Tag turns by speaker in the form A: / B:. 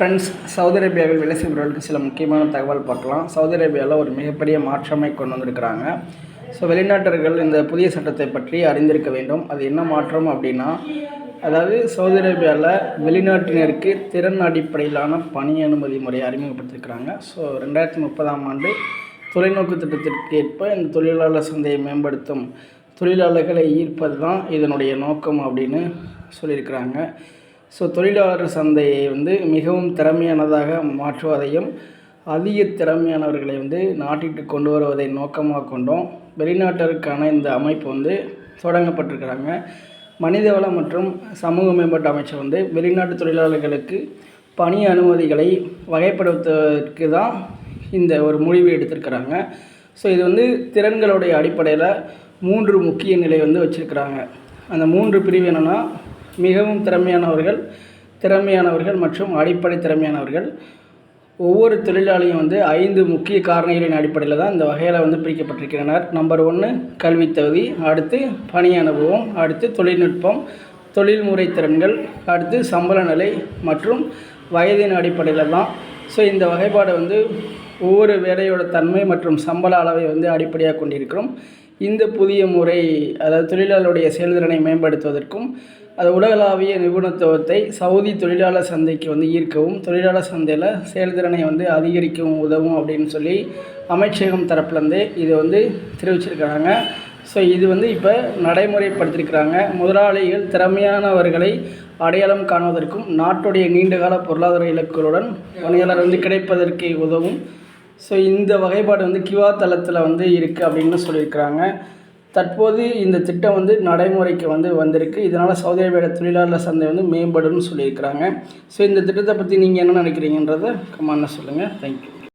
A: Friends Saudi அரேபியாவில் வேலை செய்பவர்களுக்கு சில முக்கியமான தகவல் பார்க்கலாம். சவுதி அரேபியாவில் ஒரு மிகப்பெரிய மாற்றமை கொண்டு வந்திருக்கிறாங்க. ஸோ வெளிநாட்டர்கள் இந்த புதிய சட்டத்தை பற்றி அறிந்திருக்க வேண்டும். அது என்ன மாற்றம் அப்படின்னா அதாவது சவுதி அரேபியாவில் வெளிநாட்டினருக்கு திறன் அடிப்படையிலான பணி அனுமதி முறையை அறிமுகப்படுத்தியிருக்கிறாங்க ஸோ ரெண்டாயிரத்தி முப்பதாம் ஆண்டு தொலைநோக்கு திட்டத்திற்கு ஏற்ப இந்த தொழிலாளர் சந்தையை மேம்படுத்தும் தொழிலாளர்களை ஈர்ப்பது தான் இதனுடைய நோக்கம் அப்படின்னு சொல்லியிருக்கிறாங்க. ஸோ தொழிலாளர் சந்தையை வந்து மிகவும் திறமையானதாக மாற்றுவதையும் அதிக திறமையானவர்களை வந்து நாட்டிற்கு கொண்டு வருவதை நோக்கமாக கொண்டோம். வெளிநாட்டருக்கான இந்த அமைப்பு வந்து தொடங்கப்பட்டிருக்கிறாங்க. மனிதவள மற்றும் சமூக மேம்பாட்டு அமைச்சர் வந்து வெளிநாட்டு தொழிலாளர்களுக்கு பணி அனுமதிகளை வகைப்படுத்துவதற்கு தான் இந்த ஒரு முடிவு எடுத்திருக்கிறாங்க. ஸோ இது வந்து திறன்களுடைய அடிப்படையில் மூன்று முக்கிய நிலை வந்து வச்சுருக்கிறாங்க. அந்த மூன்று பிரிவு என்னென்னா மிகவும் திறமையானவர்கள் திறமையானவர்கள் மற்றும் அடிப்படை திறமையானவர்கள். ஒவ்வொரு தொழிலாளியும் வந்து ஐந்து முக்கிய காரணிகளின் அடிப்படையில் தான் இந்த வகையில் வந்து பிரிக்கப்பட்டிருக்கின்றனர் நம்பர் ஒன்று கல்வி தகுதி. அடுத்து பணி அனுபவம். அடுத்து தொழில்நுட்பம். தொழில்முறை திறன்கள். அடுத்து சம்பள நிலை மற்றும் வயதின் அடிப்படையில் தான். ஸோ இந்த வகைப்பாடு வந்து ஒவ்வொரு வேலையோட தன்மை மற்றும் சம்பள அளவை வந்து அடிப்படையாக கொண்டிருக்கிறோம். இந்த புதிய முறை அதாவது தொழிலாளருடைய செயல்திறனை மேம்படுத்துவதற்கும் அது உலகளாவிய நிபுணத்துவத்தை சவுதி தொழிலாளர் சந்தைக்கு வந்து ஈர்க்கவும் தொழிலாளர் சந்தையில் செயல்திறனை வந்து அதிகரிக்கவும் உதவும் அப்படின்னு சொல்லி அமைச்சகம் தரப்புலேருந்து இது வந்து தெரிவிச்சிருக்கிறாங்க. ஸோ இது வந்து இப்போ நடைமுறைப்படுத்தியிருக்கிறாங்க முதலாளிகள் திறமையானவர்களை அடையாளம் காணுவதற்கும் நாட்டுடைய நீண்டகால பொருளாதார இலக்குகளுடன் பணியாளர் வந்து கிடைப்பதற்கு உதவும். ஸோ இந்த வகைப்பாடு வந்து கிவா தளத்தில் வந்து இருக்குது அப்படின்னு சொல்லியிருக்கிறாங்க. தற்போது இந்த திட்டம் வந்து நடைமுறைக்கு வந்து வந்திருக்கு. இதனால் சவுதி அரேபியாவோட தொழிலாளர் சந்தை வந்து மேம்படும்னு சொல்லியிருக்கிறாங்க. ஸோ இந்த திட்டத்தை பற்றி நீங்கள் என்ன நினைக்கிறீங்கன்றதை கமெண்ட்டில் சொல்லுங்கள் தேங்க்யூ